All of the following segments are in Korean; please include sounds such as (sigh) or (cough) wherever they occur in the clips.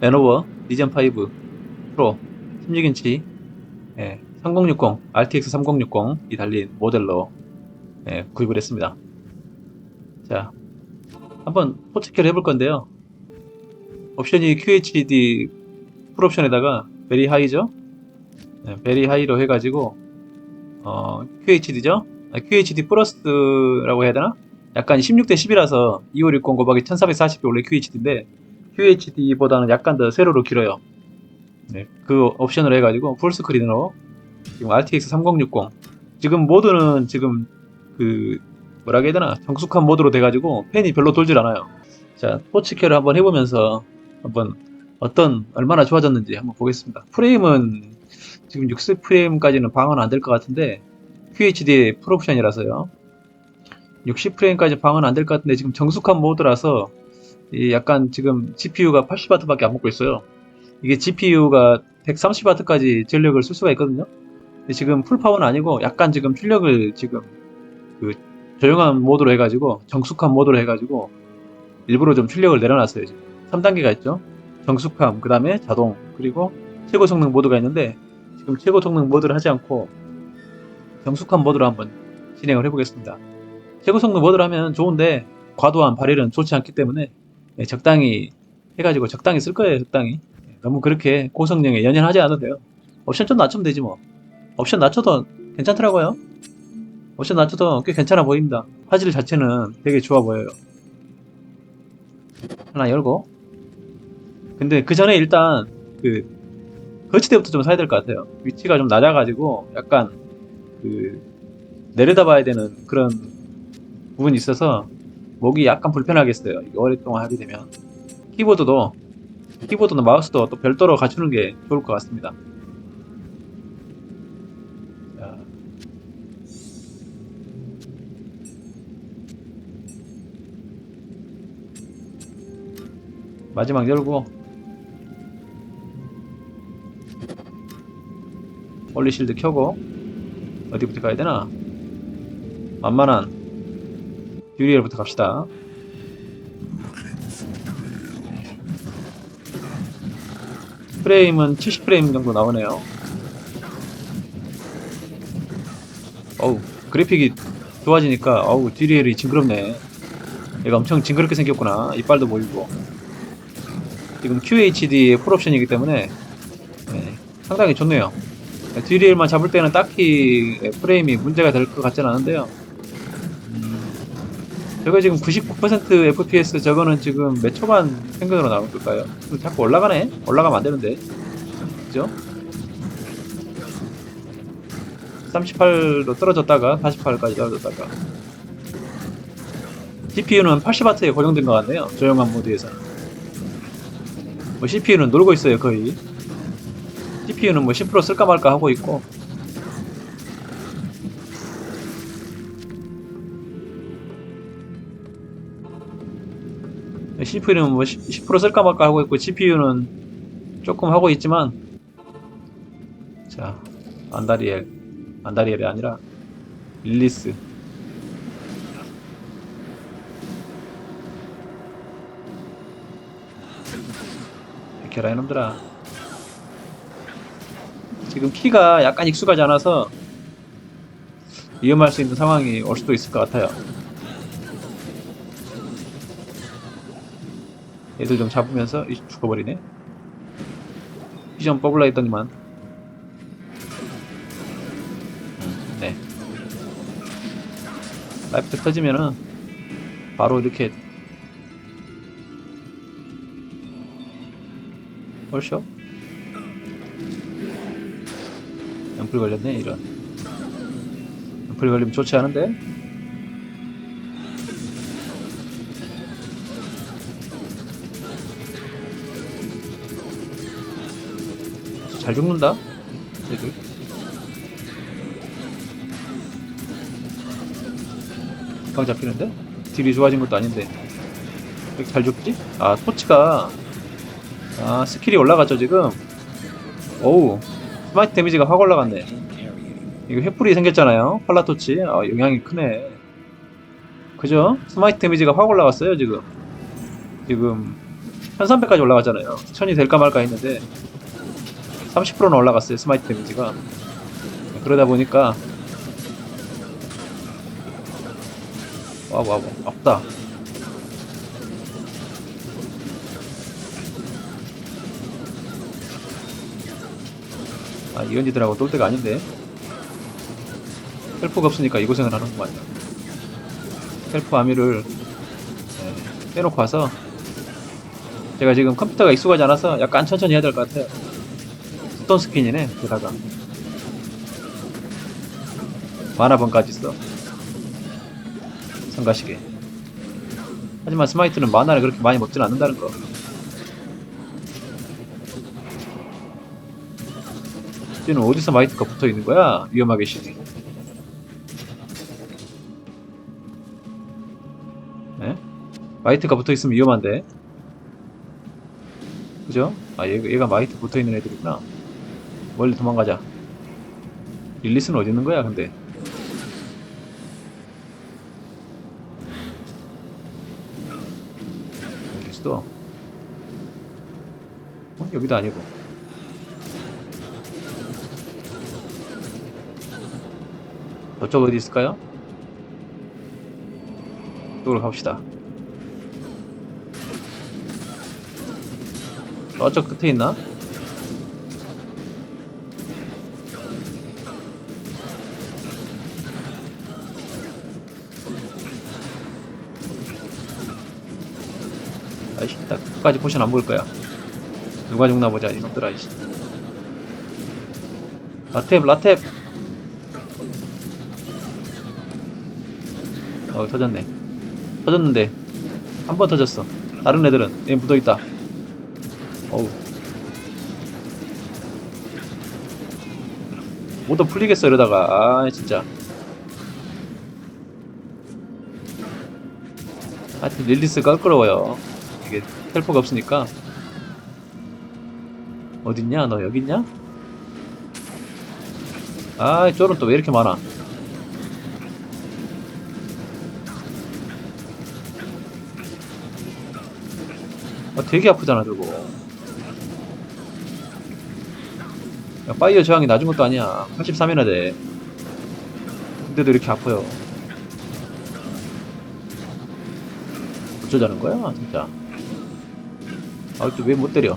레노버 리전 5 프로 16인치 예, 3060 RTX 3060이 달린 모델로 예, 구입을 했습니다. 자, 한번 포체크를 해볼 건데요. 옵션이 QHD 풀옵션에다가 베리 하이죠? 네, 베리 하이로 해가지고 어, QHD죠? 아, QHD 플러스라고 해야 되나? 약간 16대 10이라서 2560 곱하기 1440이 원래 QHD인데 QHD보다는 약간 더 세로로 길어요. 네, 그 옵션을 해가지고 풀스크린으로 지금 RTX 3060 지금 모드는 지금 그 뭐라 해야 되나 정숙한 모드로 돼가지고 팬이 별로 돌질 않아요. 자 포치케를 한번 해보면서 한번 어떤 얼마나 좋아졌는지 한번 보겠습니다. 프레임은 지금 60프레임까지는 방어는 안 될 것 같은데 QHD 풀옵션이라서요. 60프레임까지 방어는 안 될 것 같은데 지금 정숙한 모드라서 이 약간 지금 GPU가 80W밖에 안 먹고 있어요. 이게 GPU가 130W까지 전력을 쓸 수가 있거든요. 근데 지금 풀파워는 아니고 약간 지금 출력을 지금 그 조용한 모드로 해가지고 정숙한 모드로 해가지고 일부러 좀 출력을 내려놨어요. 지금 3단계가 있죠. 정숙함, 그 다음에 자동, 그리고 최고 성능 모드가 있는데 지금 최고 성능 모드를 하지 않고 정숙한 모드로 한번 진행을 해보겠습니다. 최고 성능 모드로 하면 좋은데 과도한 발열은 좋지 않기 때문에 네, 적당히 해가지고 적당히 쓸 거예요. 적당히 네, 너무 그렇게 고성능에 연연하지 않아도 돼요. 옵션 좀 낮추면 되지 뭐. 옵션 낮춰도 괜찮더라고요. 옵션 낮춰도 꽤 괜찮아 보입니다. 화질 자체는 되게 좋아 보여요. 하나 열고. 근데 그 전에 일단 그 거치대부터 좀 사야 될 것 같아요. 위치가 좀 낮아가지고 약간 그 내려다봐야 되는 그런 부분이 있어서 목이 약간 불편하겠어요. 오랫동안 하게 되면 키보드도 키보드나 마우스도 또 별도로 갖추는 게 좋을 것 같습니다. 자. 마지막 열고 홀리실드 켜고 어디부터 가야 되나? 만만한 듀리엘부터 갑시다. 프레임은 70프레임 정도 나오네요. 어우, 그래픽이 좋아지니까, 어우, 듀리엘이 징그럽네. 얘가 엄청 징그럽게 생겼구나. 이빨도 보이고. 지금 QHD 풀옵션이기 때문에, 네, 상당히 좋네요. 듀리엘만 잡을 때는 딱히 프레임이 문제가 될 것 같지는 않은데요. 저거 지금 99% FPS 저거는 지금 몇 초간 평균으로 나온 걸까요? 자꾸 올라가네? 올라가면 안 되는데. 그죠? 38로 떨어졌다가 48까지 떨어졌다가 CPU는 80W에 고정된 것 같네요. 조용한 모드에서. 뭐 CPU는 놀고 있어요, 거의. CPU는 뭐 10% 쓸까 말까 하고 있고 CPU는 뭐 10, 10% 쓸까 말까 하고 있고 GPU는 조금 하고 있지만 자 안다리엘 안다리엘이 아니라 릴리스. 비켜라 이놈들아. 지금 키가 약간 익숙하지 않아서 위험할 수 있는 상황이 올 수도 있을 것 같아요 얘들 좀 잡으면서 이, 죽어버리네. 피전 뽑으려 했더니만. 음, 네. 라이프트 터지면은 바로 이렇게 홀쇼? 연풀 걸렸네 이런. 연풀 걸리면 좋지 않은데 잘 죽는다? 얘들. 방 잡히는데? 딜이 좋아진 것도 아닌데. 왜 이렇게 잘 죽지? 아 토치가. 아 스킬이 올라갔죠 지금. 어우 스마이트 데미지가 확 올라갔네. 이거 횃불이 생겼잖아요. 팔라토치. 아 영향이 크네. 그죠? 스마이트 데미지가 확 올라갔어요 지금. 지금 1300까지 올라가잖아요. 1000이 될까 말까 했는데 30%는 올라갔어요. 스마이트 데미지가. 그러다 보니까 와우 와우 아프다. 아 이언니들하고 똘 때가 아닌데 헬프가 없으니까 이 고생을 하는구만 헬프 아미를 네, 빼놓고 와서 제가 지금 컴퓨터가 익숙하지 않아서 약간 천천히 해야 될 것 같아요 스톤 스킨이네 게다가 만화번까지 있어 성가시게 하지만 스마이트는 만화를 그렇게 많이 먹진 않는다는 거 쟤는 어디서 마이트가 붙어 있는 거야? 위험하게 시네. 네? 마이트가 붙어 있으면 위험한데. 그죠? 아, 얘가, 얘가 마이트 붙어 있는 애들이구나. 멀리 도망가자. 릴리스는 어디 있는 거야, 근데? 릴리스도? 어? 여기도 아니고. 저쪽 어디 있을까요? 이쪽으로 가봅시다. 저쪽 끝에 있나? 끝까지 포션 안 먹을 거야. 누가 죽나 보자, 이놈들아, 이씨. 라탭, 라탭! 어 터졌네. 터졌는데. 한 번 터졌어. 다른 애들은. 얘 묻어 있다. 어우. 모두 풀리겠어 이러다가. 아 진짜. 하여튼 릴리스 껄끄러워요 텔포가 없으니까. 어딨냐? 너 여기 있냐? 아 쫄은 또 왜 이렇게 많아? 아, 되게 아프잖아 저거. 야, 파이어 저항이 낮은 것도 아니야. 83이나 돼. 근데도 이렇게 아파요. 어쩌자는 거야 진짜 아 또 왜 못 때려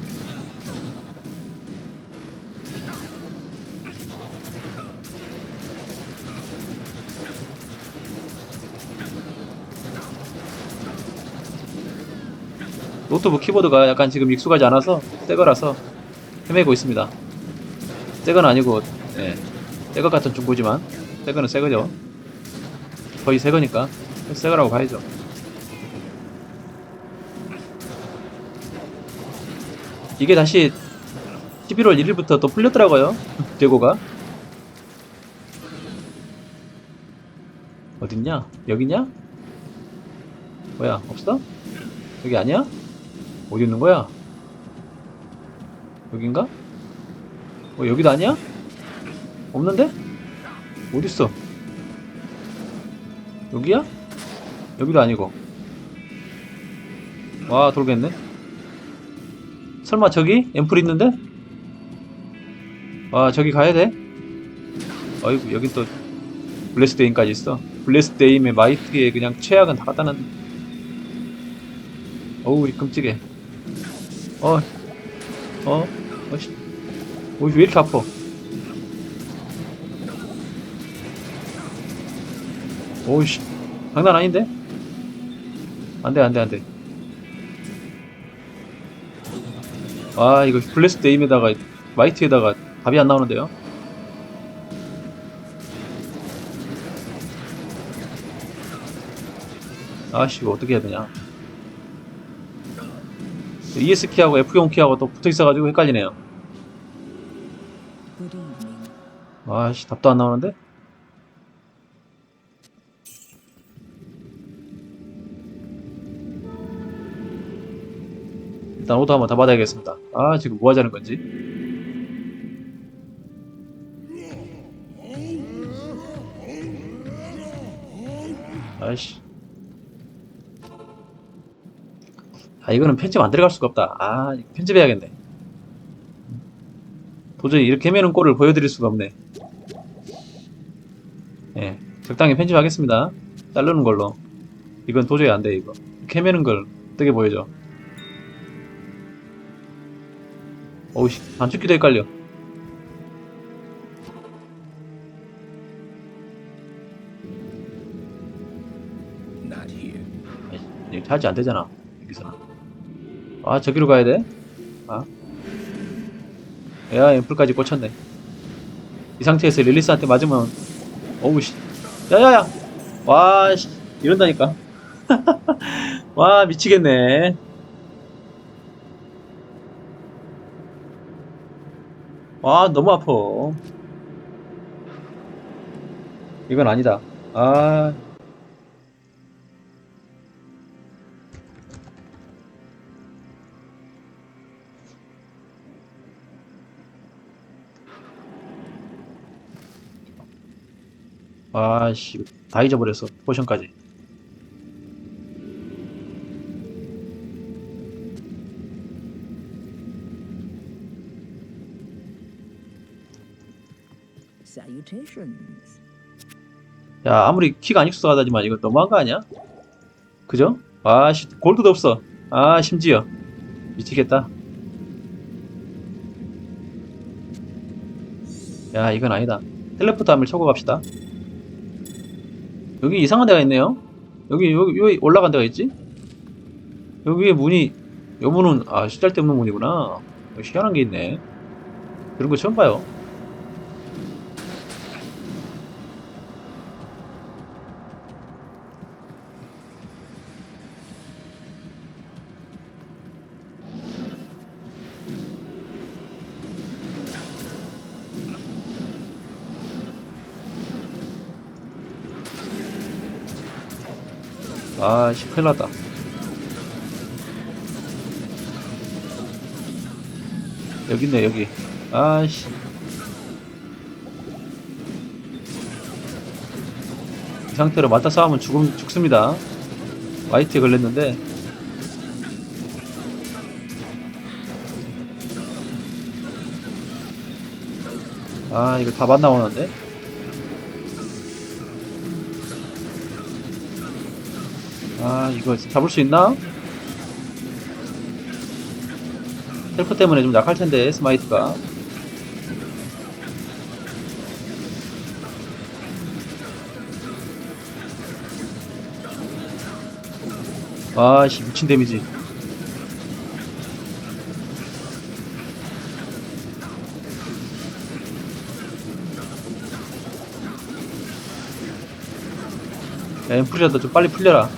노트북 키보드가 약간 지금 익숙하지 않아서 새거라서 헤매고 있습니다. 새건 아니고 예, 새것 같은 중고지만 새거는 새거죠. 거의 새거니까 새거라고 봐야죠. 이게 다시 11월 1일부터 또 풀렸더라고요. 재고가. 어딨냐? 여기냐? 뭐야? 없어? 여기 아니야? 어디 있는 거야? 여긴가? 어, 여기도 아니야? 없는데? 어딨어? 여기야? 여기도 아니고. 와, 돌겠네. 설마 저기? 앰플 있는데? 와, 저기 가야 돼? 어이구, 여긴 또, 블레스데임까지 있어. 블레스데임의 마이트에 그냥 최악은 다 갖다 놨네. 어우, 이 끔찍해. 어, 어, 어씨. 어, 왜 이렇게 아파? 오이씨. 장난 아닌데? 안 돼, 안 돼, 안 돼. 아, 이거 블레스트 에임에다가, 마이트에다가 답이 안 나오는데요? 아씨, 이거 어떻게 해야 되냐. ES 키하고 F0 키하고 또 붙어 있어가지고 헷갈리네요. 아씨 답도 안 나오는데? 일단 오도 한번 다 받아야겠습니다. 아 지금 뭐 하자는 건지. 아이씨. 아, 이거는 편집 안 들어갈 수가 없다. 아, 편집해야겠네. 도저히 이렇게 헤매는 꼴을 보여드릴 수가 없네. 예, 적당히 편집하겠습니다. 자르는 걸로. 이건 도저히 안 돼, 이거. 이렇게 헤매는 걸 어떻게 보여줘. 어우씨, 반죽기도 헷갈려. 이렇게 하지 안 되잖아. 여기서. 아, 저기로 가야 돼? 아. 야, 앰플까지 꽂혔네. 이 상태에서 릴리스한테 맞으면, 어우, 씨. 야야야! 와, 씨. 이런다니까. (laughs) 와, 미치겠네. 와, 너무 아파. 이건 아니다. 아. 아씨 다 잊어버렸어 포션까지 야 아무리 키가 안 익숙하다지만 이거 너무한 거 아니야? 그죠? 아씨 골드도 없어. 아 심지어. 미치겠다. 야 이건 아니다. 텔레포트 함을 쳐고 갑시다. 여기 이상한 데가 있네요. 여기 여기, 여기 올라간 데가 있지? 여기에 문이 요 문은 아 쓰잘데없는 문이구나. 희한한 게 있네. 그런 거 처음 봐요 아씨 큰일 났다. 여기 있네 여기. 아씨. 이 상태로 맞다 싸우면 죽음, 죽습니다. 화이트에 걸렸는데. 아 이거 답안 나오는데 이거 잡을 수 있나? 헬프 때문에 좀 약할 텐데 스마이트가. 아씨 미친 데미지. 야 앰플이라도 좀 빨리 풀려라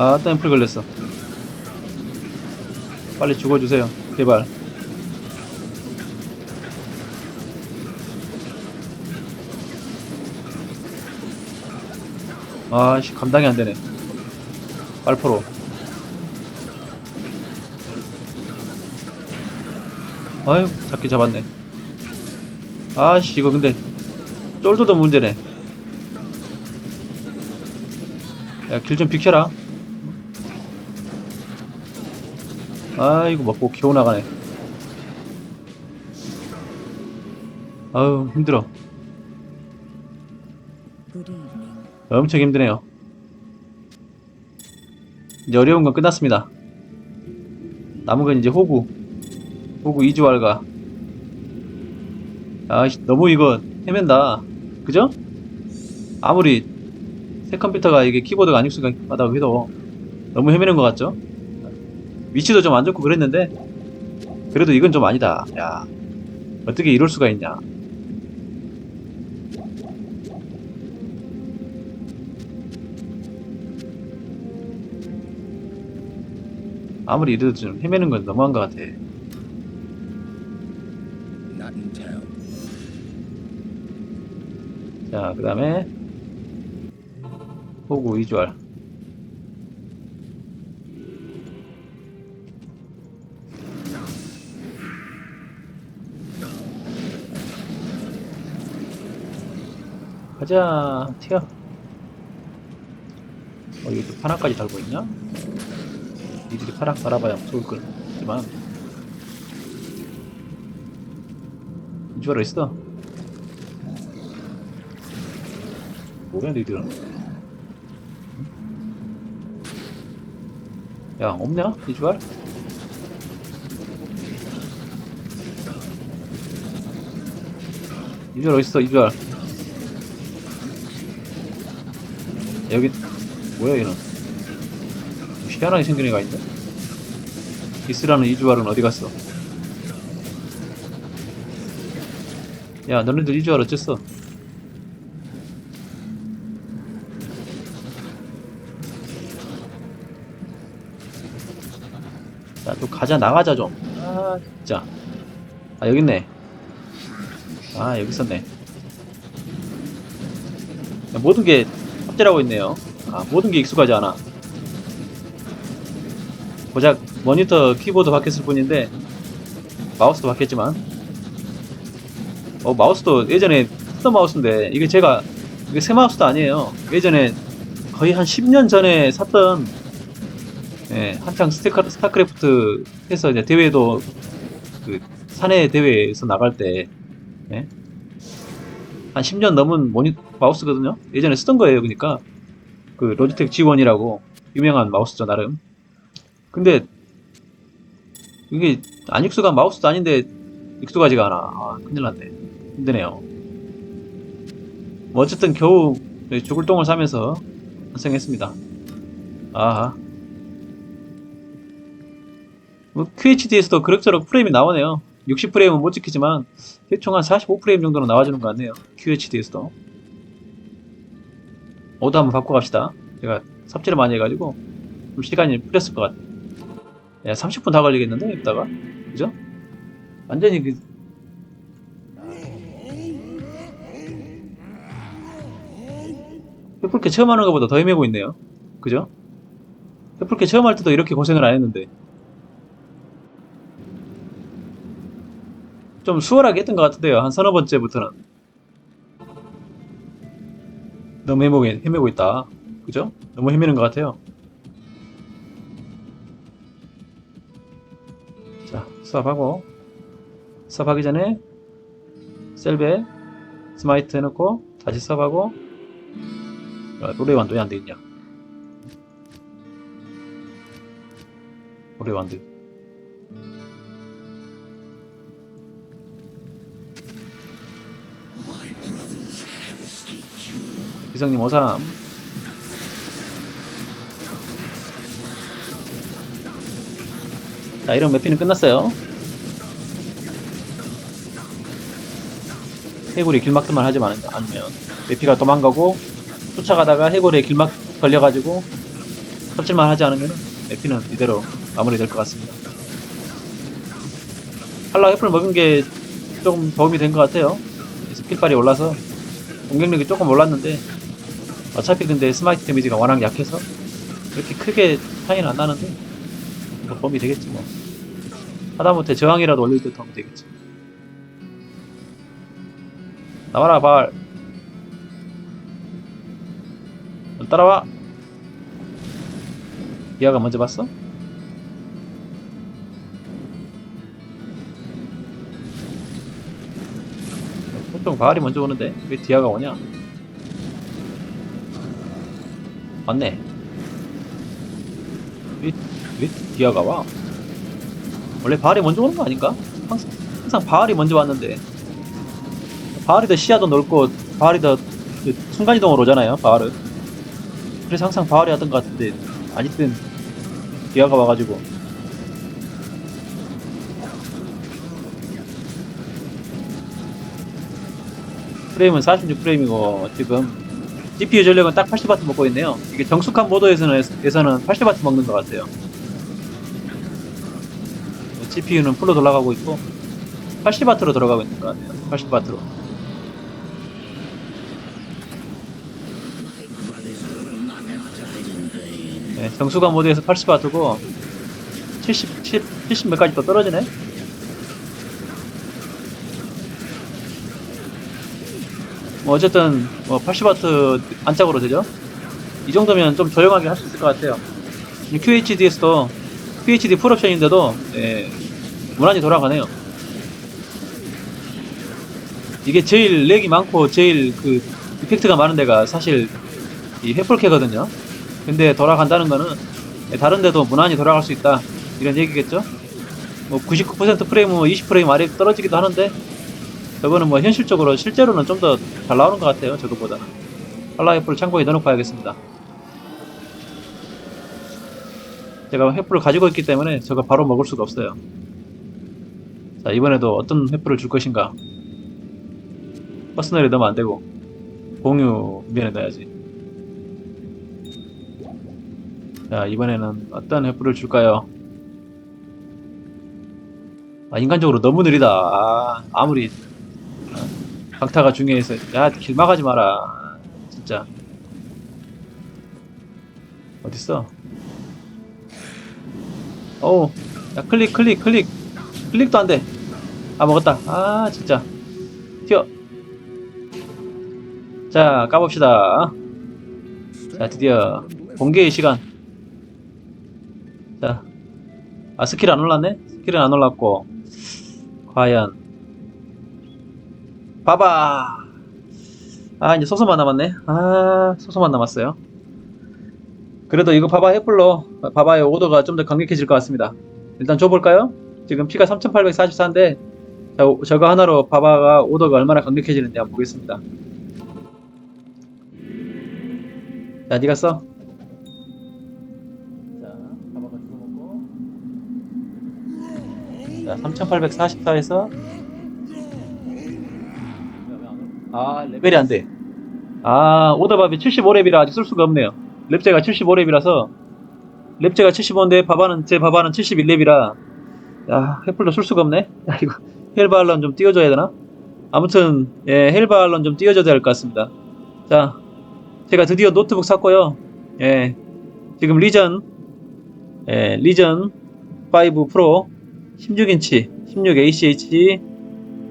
아, 또 앰플 걸렸어. 빨리 죽어주세요. 제발. 아씨, 감당이 안 되네. 빨프로. 아유, 잡기 잡았네. 아씨, 이거 근데, 쫄도도 문제네. 야, 길 좀 비켜라. 아이고 먹고 기어 나가네 아유 힘들어. 엄청 힘드네요 이제 어려운 건 끝났습니다 남은 건 이제 호구 호구 이주알가 아씨 너무 이거 헤맨다 그죠? 아무리 새 컴퓨터가 이게 키보드가 안 익숙하다고 해도 너무 헤매는 것 같죠? 위치도 좀 안 좋고 그랬는데 그래도 이건 좀 아니다. 야 어떻게 이럴 수가 있냐? 아무리 이래도 좀 헤매는 건 너무한 것 같아. 자, 그 다음에 호구 위주알. 가자. 튀어. 어또 파나까지 달고 있냐? 니들이 파락 달아봐야 무서울 거지만. 알아 있어. 뭐야 니들은 야 없냐? 이주알? 이주알 어딨어 이주알 여기 뭐야 얘는 희한하게 생긴 애가 있네 이스라는 이주알은 어디 갔어 야 너네들 이주알 어쨌어 야, 또 가자, 나가자 좀. 아, 진짜. 아, 여기 있네. 아, 여기 있었네. 야, 모든 게 탑재라고 있네요. 아, 모든 게 익숙하지 않아. 고작 모니터 키보드 바뀌었을 뿐인데, 마우스도 바뀌었지만, 어, 마우스도 예전에 쓰던 마우스인데, 이게 제가, 이게 새 마우스도 아니에요. 예전에 거의 한 10년 전에 샀던 예, 한창 스테카, 스타크래프트 해서 이제 대회도 그 사내 대회에서 나갈 때, 예? 한 10년 넘은 모니 마우스거든요. 예전에 쓰던 거예요, 그러니까 그 로지텍 G1이라고 유명한 마우스죠 나름. 근데 이게 안 익숙한 마우스도 아닌데 익숙하지가 않아. 아, 큰일 났네. 힘드네요. 뭐 어쨌든 겨우 죽을 똥을 싸면서 완성했습니다. 아하. 뭐 QHD에서도 그럭저럭 프레임이 나오네요. 60프레임은 못 찍히지만 대충 한 45프레임 정도는 나와주는 것 같네요. QHD에서도. 오도 한번 바꿔갑시다. 제가 삽질을 많이 해가지고 좀 시간이 풀렸을 것 같아요. 야, 30분 다 걸리겠는데 이따가 그죠? 완전히 그 페플캐 처음 하는 것보다 더 헤매고 있네요. 그죠? 페플캐 처음 할 때도 이렇게 고생을 안 했는데 좀 수월하게 했던 것 같은데요. 한 서너 번째부터는. 너무 헤매고, 헤매고 있다. 그죠? 너무 헤매는 것 같아요. 자, 수업하고. 수업하기 전에 셀베 스마이트 해놓고 다시 수업하고 아, 노래 완도이 안 되겠냐? 노래 완도. 기성님 오삼 자 이런 매피는 끝났어요. 해골이 길막들만 하지 만- 않으면. 매피가 도망가고 쫓아가다가 해골에 길막 걸려가지고 섭질만 하지 않으면 매피는 이대로 마무리될 것 같습니다. 한라 애플 먹은 게좀 도움이 된 것 같아요. 스킬빨이 올라서 공격력이 조금 올랐는데 어차피 근데 스마이트 데미지가 워낙 약해서 그렇게 크게 차이는 안 나는데 뭐 도움이 되겠지 뭐 하다못해 저항이라도 올릴 때 도움이 되겠지 나와라 발 따라와 이아가 먼저 봤어? 보통 바알이 먼저 오는데 왜 디아가 오냐? 맞네. 왜, 왜 디아가 와? 원래 바알이 먼저 오는 거 아닌가? 항상, 항상 바알이 먼저 왔는데 바알이 더 시야도 넓고 바알이 더그 순간이동으로 오잖아요 바알은 그래서 항상 바알이 하던 것 같은데 아직은 디아가 와가지고 프레임은 46프레임이고 지금 CPU 전력은 딱 80W 먹고 있네요. 이게 정숙한 모드에서는 에서는 80W 먹는 것 같아요. GPU는 풀로 돌아가고 있고 80W로 들어가고 있는 것 같아요. 80W로. 네, 정수감 모드에서 80W고 70, 70, 70 몇까지 또 떨어지네. 뭐 어쨌든 뭐 80W 안짝으로 되죠. 이 정도면 좀 조용하게 할 수 있을 것 같아요. QHD에서도 QHD 풀옵션인데도 예, 무난히 돌아가네요. 이게 제일 렉이 많고 제일 그 이펙트가 많은 데가 사실 이 횃불캐거든요. 근데 돌아간다는 거는 예, 다른 데도 무난히 돌아갈 수 있다 이런 얘기겠죠. 뭐 99% 프레임, 20 프레임 아래 떨어지기도 하는데 저거는 뭐 현실적으로 실제로는 좀 더 잘 나오는 것 같아요. 저거보다는. 팔라 횃불 참고에 넣어놓고 봐야겠습니다. 제가 횃불을 가지고 있기 때문에 저거 바로 먹을 수가 없어요. 자 이번에도 어떤 횃불을 줄 것인가? 퍼스널에 넣으면 안 되고 공유 면에 넣어야지. 자 이번에는 어떤 횃불을 줄까요? 아 인간적으로 너무 느리다. 아, 아무리 어, 강타가 중요해서 야 길 막하지 마라. 진짜. 어딨어? 어우 야 클릭 클릭 클릭. 클릭도 안돼. 아 먹었다. 아 진짜. 튀어. 자 까봅시다. 자 드디어 공개의 시간. 자아 스킬 안 올랐네? 스킬은 안 올랐고. 과연 봐봐 아 이제 소소만 남았네 아 소소만 남았어요 그래도 이거 바바 횃불로 바바의 오더가 좀 더 강력해질 것 같습니다. 일단 줘볼까요? 지금 피가 3844인데 저거 하나로 바바가 오더가 얼마나 강력해지는지 한번 보겠습니다. 자, 니가 써. 자, 바바가 죽어먹고. 자, 3844에서 아, 레벨이 안 돼. 아, 오더밥이 75렙이라 아직 쓸 수가 없네요. 랩제가 75렙이라서 랩제가 75인데 바바는 제 바바는 71렙이라 야 횃불도 쓸 수가 없네. 야 이거 헬바알런 좀 띄워줘야 되나? 아무튼 예 헬바알런 좀 띄워줘야 될 것 같습니다. 자 제가 드디어 노트북 샀고요. 예 지금 리전 예 리전 5 프로 16인치 16 ACH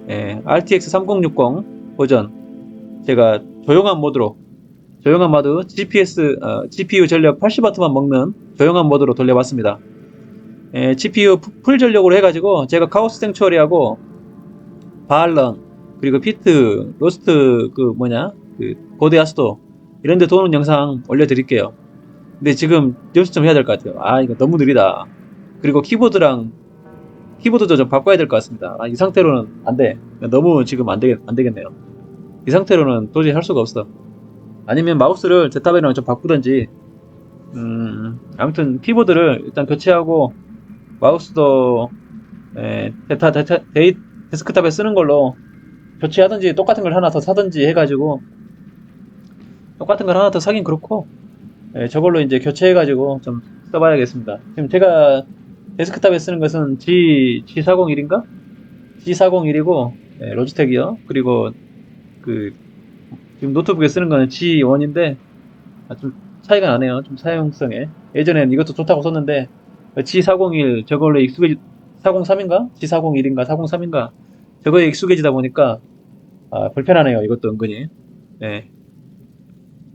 예, RTX 3060 버전 제가 조용한 모드로 조용한 모드 GPS 어, GPU 전력 80W만 먹는 조용한 모드로 돌려봤습니다. 에, GPU 푸- 풀 전력으로 해가지고 제가 카오스 생츄어리하고 바알런 그리고 피트 로스트 그 뭐냐 그 고대아스도 이런데 도는 영상 올려드릴게요. 근데 지금 연습 좀 해야 될 것 같아요. 아 이거 너무 느리다. 그리고 키보드랑 키보드도 좀 바꿔야 될 것 같습니다. 아, 이 상태로는 안 돼. 너무 지금 안 되겠 안 되겠네요. 이 상태로는 도저히 할 수가 없어. 아니면 마우스를 제탑이랑 좀 바꾸든지 음, 아무튼 키보드를 일단 교체하고 마우스도 에, 데타, 데타, 데이, 데스크탑에 쓰는 걸로 교체하든지 똑같은 걸 하나 더 사든지 해가지고 똑같은 걸 하나 더 사긴 그렇고 에, 저걸로 이제 교체해가지고 좀 써봐야겠습니다. 지금 제가 데스크탑에 쓰는 것은 G, G401인가? G401이고 로지텍이요. 그리고 그 지금 노트북에 쓰는 거는 G1인데 아, 좀 차이가 나네요. 좀 사용성에. 예전엔 이것도 좋다고 썼는데 G401 저걸로 익숙해지 403인가? G401인가 403인가? 저거에 익숙해지다 보니까 아, 불편하네요. 이것도 은근히. 네.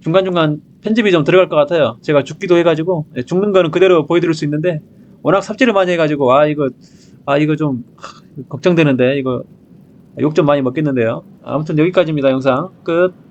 중간중간 편집이 좀 들어갈 것 같아요. 제가 죽기도 해가지고 네, 죽는 거는 그대로 보여드릴 수 있는데 워낙 삽질을 많이 해가지고 아 이거 아 이거 좀 하, 걱정되는데 이거 욕 좀 많이 먹겠는데요. 아무튼 여기까지입니다. 영상 끝.